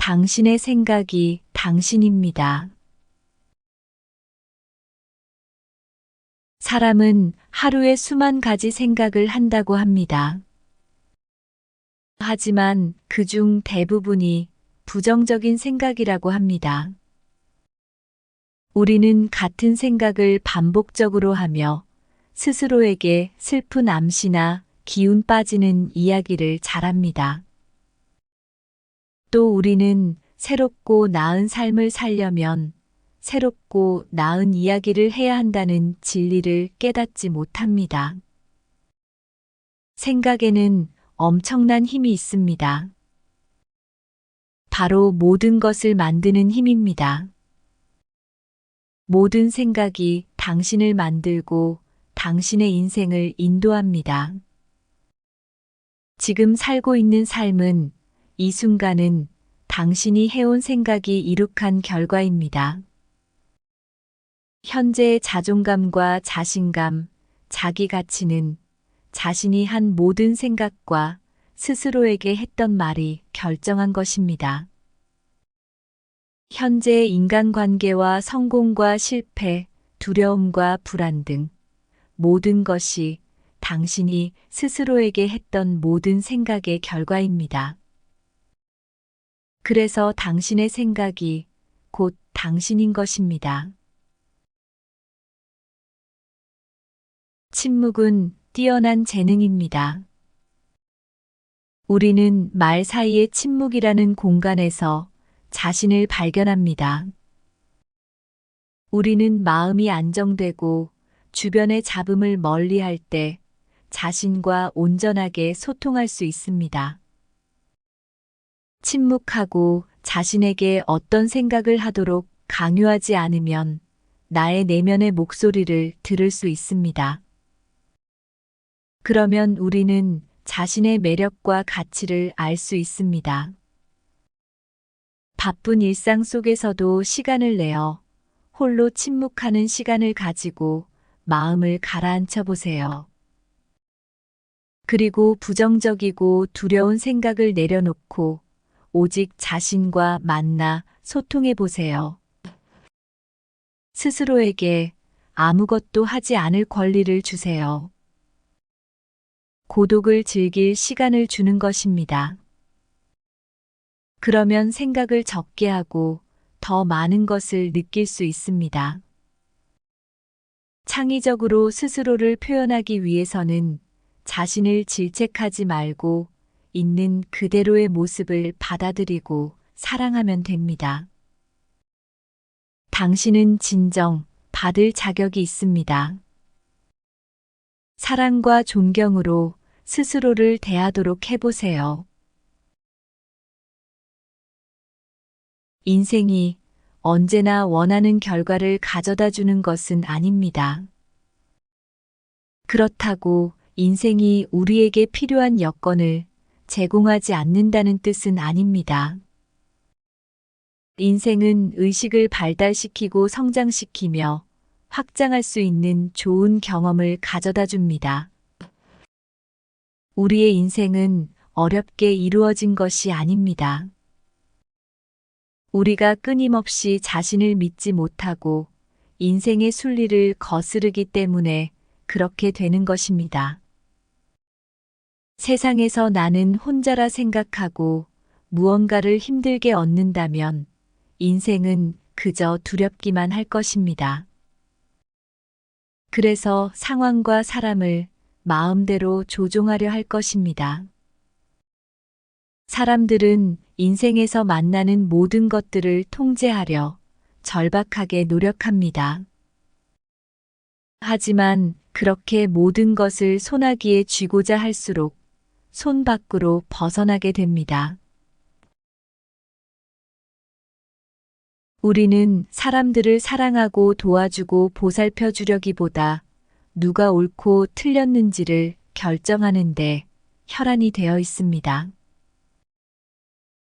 당신의 생각이 당신입니다. 사람은 하루에 수만 가지 생각을 한다고 합니다. 하지만 그 중 대부분이 부정적인 생각이라고 합니다. 우리는 같은 생각을 반복적으로 하며 스스로에게 슬픈 암시나 기운 빠지는 이야기를 잘합니다. 또 우리는 새롭고 나은 삶을 살려면 새롭고 나은 이야기를 해야 한다는 진리를 깨닫지 못합니다. 생각에는 엄청난 힘이 있습니다. 바로 모든 것을 만드는 힘입니다. 모든 생각이 당신을 만들고 당신의 인생을 인도합니다. 지금 살고 있는 삶은 이 순간은 당신이 해온 생각이 이룩한 결과입니다. 현재의 자존감과 자신감, 자기 가치는 자신이 한 모든 생각과 스스로에게 했던 말이 결정한 것입니다. 현재의 인간관계와 성공과 실패, 두려움과 불안 등 모든 것이 당신이 스스로에게 했던 모든 생각의 결과입니다. 그래서 당신의 생각이 곧 당신인 것입니다. 침묵은 뛰어난 재능입니다. 우리는 말 사이의 침묵이라는 공간에서 자신을 발견합니다. 우리는 마음이 안정되고 주변의 잡음을 멀리 할 때 자신과 온전하게 소통할 수 있습니다. 침묵하고 자신에게 어떤 생각을 하도록 강요하지 않으면 나의 내면의 목소리를 들을 수 있습니다. 그러면 우리는 자신의 매력과 가치를 알 수 있습니다. 바쁜 일상 속에서도 시간을 내어 홀로 침묵하는 시간을 가지고 마음을 가라앉혀 보세요. 그리고 부정적이고 두려운 생각을 내려놓고 오직 자신과 만나 소통해 보세요. 스스로에게 아무것도 하지 않을 권리를 주세요. 고독을 즐길 시간을 주는 것입니다. 그러면 생각을 적게 하고 더 많은 것을 느낄 수 있습니다. 창의적으로 스스로를 표현하기 위해서는 자신을 질책하지 말고 있는 그대로의 모습을 받아들이고 사랑하면 됩니다. 당신은 진정 받을 자격이 있습니다. 사랑과 존경으로 스스로를 대하도록 해보세요. 인생이 언제나 원하는 결과를 가져다 주는 것은 아닙니다. 그렇다고 인생이 우리에게 필요한 여건을 제공하지 않는다는 뜻은 아닙니다. 인생은 의식을 발달시키고 성장시키며 확장할 수 있는 좋은 경험을 가져다 줍니다. 우리의 인생은 어렵게 이루어진 것이 아닙니다. 우리가 끊임없이 자신을 믿지 못하고 인생의 순리를 거스르기 때문에 그렇게 되는 것입니다. 세상에서 나는 혼자라 생각하고 무언가를 힘들게 얻는다면 인생은 그저 두렵기만 할 것입니다. 그래서 상황과 사람을 마음대로 조종하려 할 것입니다. 사람들은 인생에서 만나는 모든 것들을 통제하려 절박하게 노력합니다. 하지만 그렇게 모든 것을 손아귀에 쥐고자 할수록 손 밖으로 벗어나게 됩니다. 우리는 사람들을 사랑하고 도와주고 보살펴 주려기보다 누가 옳고 틀렸는지를 결정하는데 혈안이 되어 있습니다.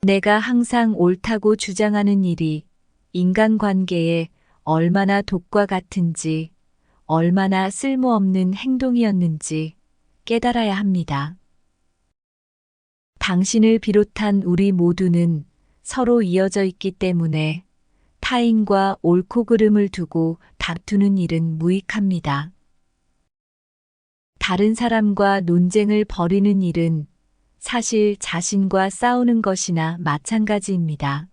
내가 항상 옳다고 주장하는 일이 인간관계에 얼마나 독과 같은지, 얼마나 쓸모없는 행동이었는지 깨달아야 합니다. 당신을 비롯한 우리 모두는 서로 이어져 있기 때문에 타인과 옳고 그름을 두고 다투는 일은 무익합니다. 다른 사람과 논쟁을 벌이는 일은 사실 자신과 싸우는 것이나 마찬가지입니다.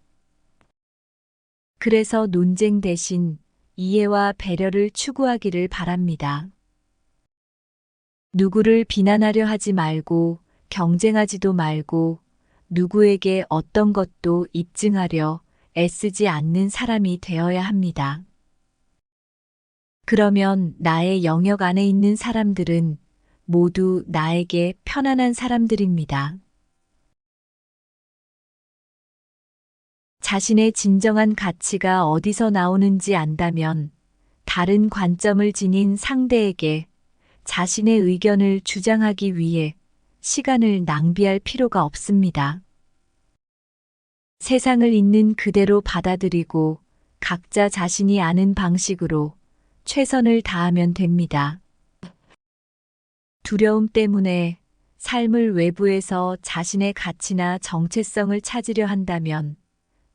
그래서 논쟁 대신 이해와 배려를 추구하기를 바랍니다. 누구를 비난하려 하지 말고 경쟁하지도 말고 누구에게 어떤 것도 입증하려 애쓰지 않는 사람이 되어야 합니다. 그러면 나의 영역 안에 있는 사람들은 모두 나에게 편안한 사람들입니다. 자신의 진정한 가치가 어디서 나오는지 안다면 다른 관점을 지닌 상대에게 자신의 의견을 주장하기 위해 시간을 낭비할 필요가 없습니다. 세상을 있는 그대로 받아들이고 각자 자신이 아는 방식으로 최선을 다하면 됩니다. 두려움 때문에 삶을 외부에서 자신의 가치나 정체성을 찾으려 한다면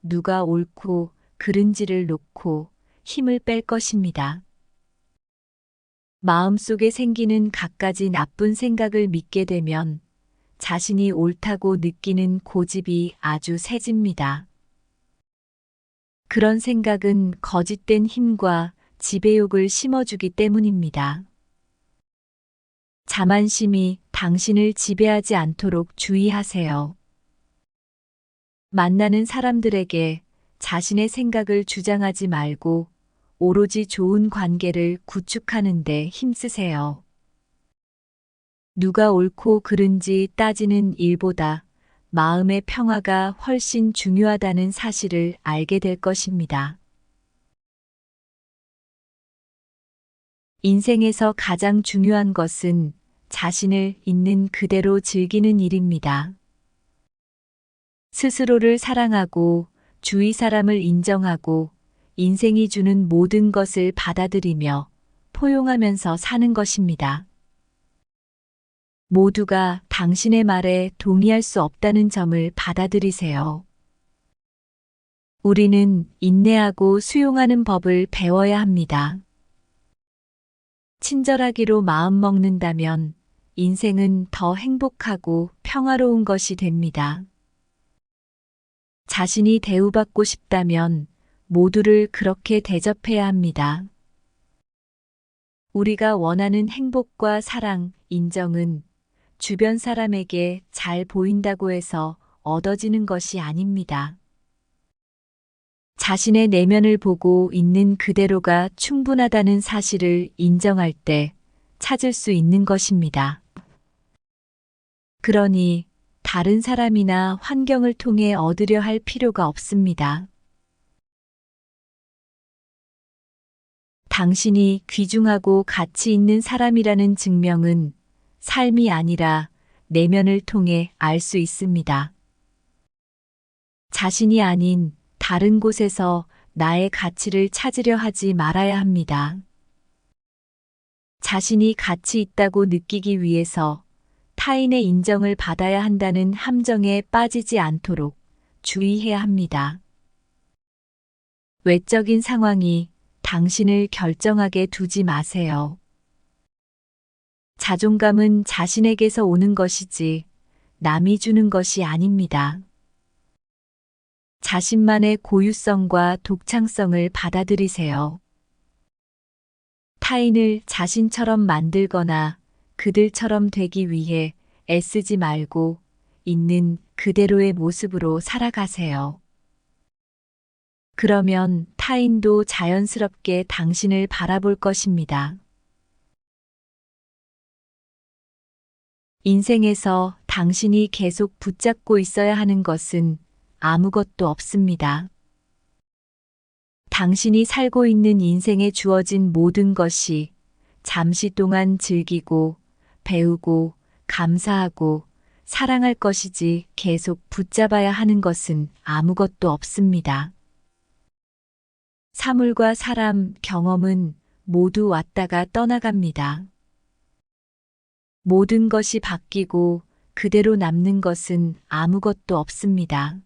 누가 옳고 그른지를 놓고 힘을 뺄 것입니다. 마음속에 생기는 갖가지 나쁜 생각을 믿게 되면 자신이 옳다고 느끼는 고집이 아주 세집니다. 그런 생각은 거짓된 힘과 지배욕을 심어주기 때문입니다. 자만심이 당신을 지배하지 않도록 주의하세요. 만나는 사람들에게 자신의 생각을 주장하지 말고 오로지 좋은 관계를 구축하는 데 힘쓰세요. 누가 옳고 그른지 따지는 일보다 마음의 평화가 훨씬 중요하다는 사실을 알게 될 것입니다. 인생에서 가장 중요한 것은 자신을 있는 그대로 즐기는 일입니다. 스스로를 사랑하고 주위 사람을 인정하고 인생이 주는 모든 것을 받아들이며 포용하면서 사는 것입니다. 모두가 당신의 말에 동의할 수 없다는 점을 받아들이세요. 우리는 인내하고 수용하는 법을 배워야 합니다. 친절하기로 마음 먹는다면 인생은 더 행복하고 평화로운 것이 됩니다. 자신이 대우받고 싶다면 모두를 그렇게 대접해야 합니다. 우리가 원하는 행복과 사랑, 인정은 주변 사람에게 잘 보인다고 해서 얻어지는 것이 아닙니다. 자신의 내면을 보고 있는 그대로가 충분하다는 사실을 인정할 때 찾을 수 있는 것입니다. 그러니 다른 사람이나 환경을 통해 얻으려 할 필요가 없습니다. 당신이 귀중하고 가치 있는 사람이라는 증명은 삶이 아니라 내면을 통해 알 수 있습니다. 자신이 아닌 다른 곳에서 나의 가치를 찾으려 하지 말아야 합니다. 자신이 가치 있다고 느끼기 위해서 타인의 인정을 받아야 한다는 함정에 빠지지 않도록 주의해야 합니다. 외적인 상황이 당신을 결정하게 두지 마세요. 자존감은 자신에게서 오는 것이지 남이 주는 것이 아닙니다. 자신만의 고유성과 독창성을 받아들이세요. 타인을 자신처럼 만들거나 그들처럼 되기 위해 애쓰지 말고 있는 그대로의 모습으로 살아가세요. 그러면 타인도 자연스럽게 당신을 바라볼 것입니다. 인생에서 당신이 계속 붙잡고 있어야 하는 것은 아무것도 없습니다. 당신이 살고 있는 인생에 주어진 모든 것이 잠시 동안 즐기고 배우고 감사하고 사랑할 것이지 계속 붙잡아야 하는 것은 아무것도 없습니다. 사물과 사람, 경험은 모두 왔다가 떠나갑니다. 모든 것이 바뀌고 그대로 남는 것은 아무것도 없습니다.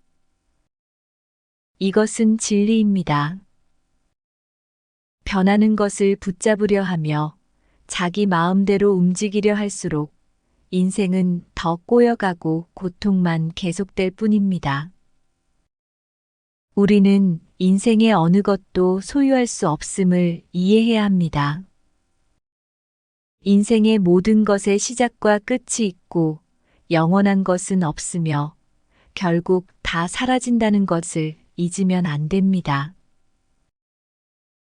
이것은 진리입니다. 변하는 것을 붙잡으려 하며 자기 마음대로 움직이려 할수록 인생은 더 꼬여가고 고통만 계속될 뿐입니다. 우리는 인생의 어느 것도 소유할 수 없음을 이해해야 합니다. 인생의 모든 것의 시작과 끝이 있고 영원한 것은 없으며 결국 다 사라진다는 것을 잊으면 안 됩니다.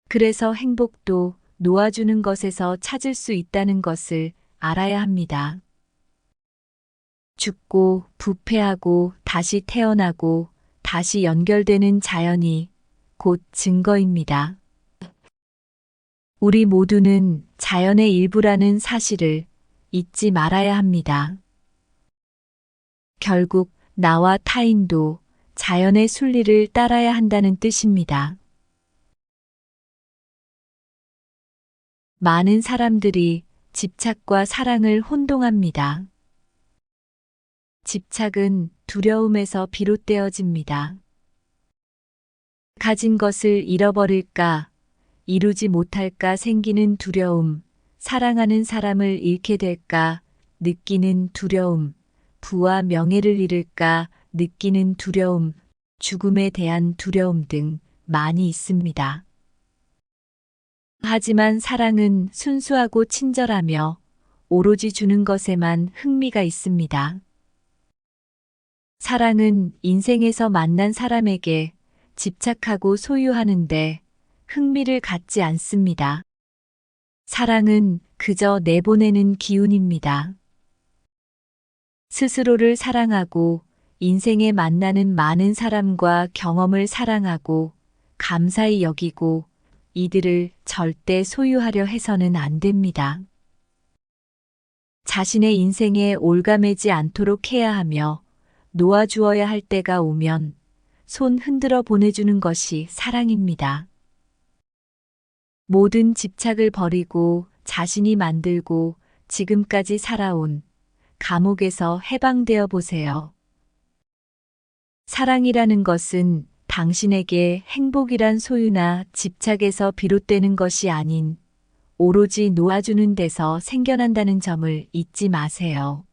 그래서 행복도 놓아주는 것에서 찾을 수 있다는 것을 알아야 합니다. 죽고 부패하고 다시 태어나고 다시 연결되는 자연이 곧 증거입니다. 우리 모두는 자연의 일부라는 사실을 잊지 말아야 합니다. 결국 나와 타인도 자연의 순리를 따라야 한다는 뜻입니다. 많은 사람들이 집착과 사랑을 혼동합니다. 집착은 두려움에서 비롯되어집니다. 가진 것을 잃어버릴까, 이루지 못할까 생기는 두려움, 사랑하는 사람을 잃게 될까 느끼는 두려움, 부와 명예를 잃을까 느끼는 두려움, 죽음에 대한 두려움 등 많이 있습니다. 하지만 사랑은 순수하고 친절하며 오로지 주는 것에만 흥미가 있습니다. 사랑은 인생에서 만난 사람에게 집착하고 소유하는데 흥미를 갖지 않습니다. 사랑은 그저 내보내는 기운입니다. 스스로를 사랑하고 인생에 만나는 많은 사람과 경험을 사랑하고 감사히 여기고 이들을 절대 소유하려 해서는 안 됩니다. 자신의 인생에 올가매지 않도록 해야 하며 놓아주어야 할 때가 오면 손 흔들어 보내주는 것이 사랑입니다. 모든 집착을 버리고 자신이 만들고 지금까지 살아온 감옥에서 해방되어 보세요. 사랑이라는 것은 당신에게 행복이란 소유나 집착에서 비롯되는 것이 아닌 오로지 놓아주는 데서 생겨난다는 점을 잊지 마세요.